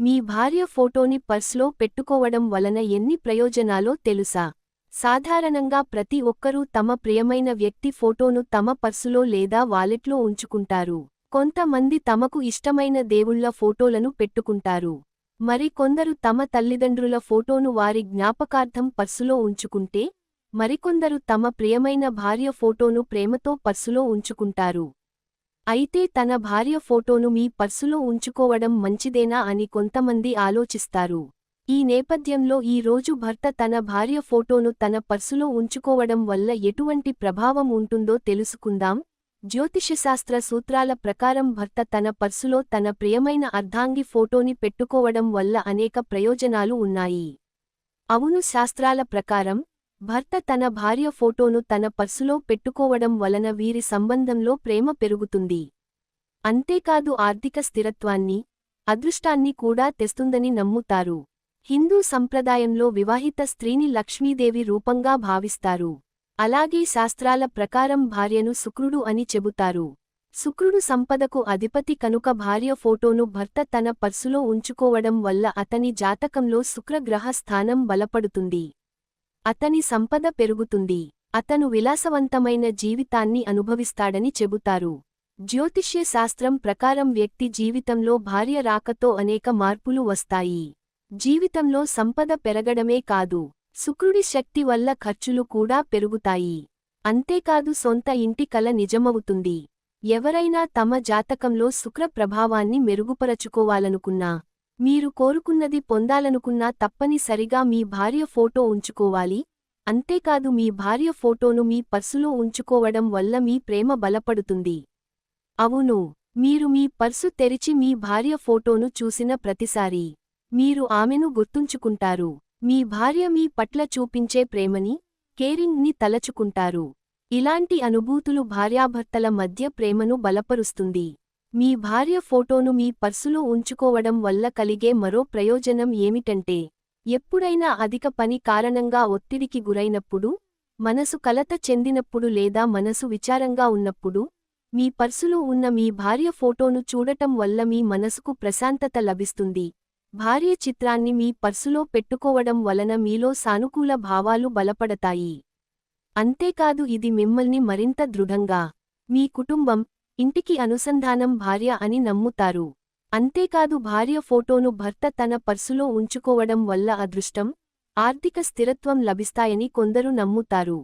మీ భార్య ఫోటోని పర్స్లో పెట్టుకోవడం వలన ఎన్ని ప్రయోజనాలో తెలుసా? సాధారణంగా ప్రతి ఒక్కరూ తమ ప్రియమైన వ్యక్తి ఫోటోను తమ పర్సులో లేదా వాలెట్లో ఉంచుకుంటారు. కొంతమంది తమకు ఇష్టమైన దేవుళ్ళ ఫోటోలను పెట్టుకుంటారు. మరి కొందరు తమ తల్లిదండ్రుల ఫోటోను వారి జ్ఞాపకార్థం పర్సులో ఉంచుకుంటే మరికొందరు తమ ప్రియమైన భార్య ఫోటోను ప్రేమతో పర్సులో ఉంచుకుంటారు. అయితే తన భార్య ఫోటోను మీ పర్సులో ఉంచుకోవడం మంచిదేనా అని కొంతమంది ఆలోచిస్తారు. ఈ నేపథ్యంలో ఈ రోజు భర్త తన భార్య ఫోటోను తన పర్సులో ఉంచుకోవడం వల్ల ఎటువంటి ప్రభావం ఉంటుందో తెలుసుకుందాం. జ్యోతిషశాస్త్ర సూత్రాల ప్రకారం భర్త తన పర్సులో తన ప్రియమైన అర్ధాంగి ఫోటోని పెట్టుకోవడం వల్ల అనేక ప్రయోజనాలు ఉన్నాయి. అవును శాస్త్రాల ప్రకారం భర్త తన భార్య ఫోటోను తన పర్సులో పెట్టుకోవడం వలన వీరి సంబంధంలో ప్రేమ పెరుగుతుంది. అంతేకాదు ఆర్థిక స్థిరత్వాన్ని అదృష్టాన్ని కూడా తెస్తుందని నమ్ముతారు. హిందూ సంప్రదాయంలో వివాహిత స్త్రీని లక్ష్మీదేవి రూపంగా భావిస్తారు. అలాగే శాస్త్రాల ప్రకారం భార్యను శుక్రుడు అని చెబుతారు. శుక్రుడు సంపదకు అధిపతి కనుక భార్య ఫోటోను భర్త తన పర్సులో ఉంచుకోవడం వల్ల అతని జాతకంలో శుక్రగ్రహ స్థానం బలపడుతుంది. అతని సంపద పెరుగుతుంది. అతను విలాసవంతమైన జీవితాన్ని అనుభవిస్తాడని చెబుతారు. జ్యోతిష్య శాస్త్రం ప్రకారం వ్యక్తి జీవితంలో భార్య రాకతో అనేక మార్పులు వస్తాయి. జీవితంలో సంపద పెరగడమే కాదు శుక్రుడి శక్తి వల్ల ఖర్చులు కూడా పెరుగుతాయి. అంతేకాదు సొంత ఇంటి కల నిజమవుతుంది. ఎవరైనా తమ జాతకంలో శుక్ర ప్రభావాన్ని మెరుగుపరచుకోవాలనుకున్నా మీరు కోరుకున్నది పొందాలనుకున్నా తప్పనిసరిగా మీ భార్య ఫోటో ఉంచుకోవాలి. అంతేకాదు మీ భార్య ఫోటోను మీ పర్సులో ఉంచుకోవడం వల్ల మీ ప్రేమ బలపడుతుంది. అవును మీరు మీ పర్సు తెరిచి మీ భార్య ఫోటోను చూసిన ప్రతిసారీ మీరు ఆమెను గుర్తుంచుకుంటారు. మీ భార్య మీ పట్ల చూపించే ప్రేమని కేరింగ్ని తలచుకుంటారు. ఇలాంటి అనుభూతులు భార్యాభర్తల మధ్య ప్రేమను బలపరుస్తుంది. మీ భార్య ఫోటోను మీ పర్సులో ఉంచుకోవడం వల్ల కలిగే మరో ప్రయోజనం ఏమిటంటే ఎప్పుడైనా అధిక పని కారణంగా ఒత్తిడికి గురైనప్పుడు మనసు కలత చెందినప్పుడు లేదా మనసు విచారంగా ఉన్నప్పుడు మీ పర్సులో ఉన్న మీ భార్య ఫోటోను చూడటం వల్ల మీ మనసుకు ప్రశాంతత లభిస్తుంది. భార్య చిత్రాన్ని మీ పర్సులో పెట్టుకోవడం వలన మీలో సానుకూల భావాలు బలపడతాయి. అంతేకాదు ఇది మిమ్మల్ని మరింత దృఢంగా మీ కుటుంబం ఇంటికి అనుసంధానం భార్య అని నమ్ముతారు. అంతేకాదు భార్య ఫోటోను భర్త తన పర్సులో ఉంచుకోవడం వల్ల అదృష్టం ఆర్థిక స్థిరత్వం లభిస్తాయని కొందరు నమ్ముతారు.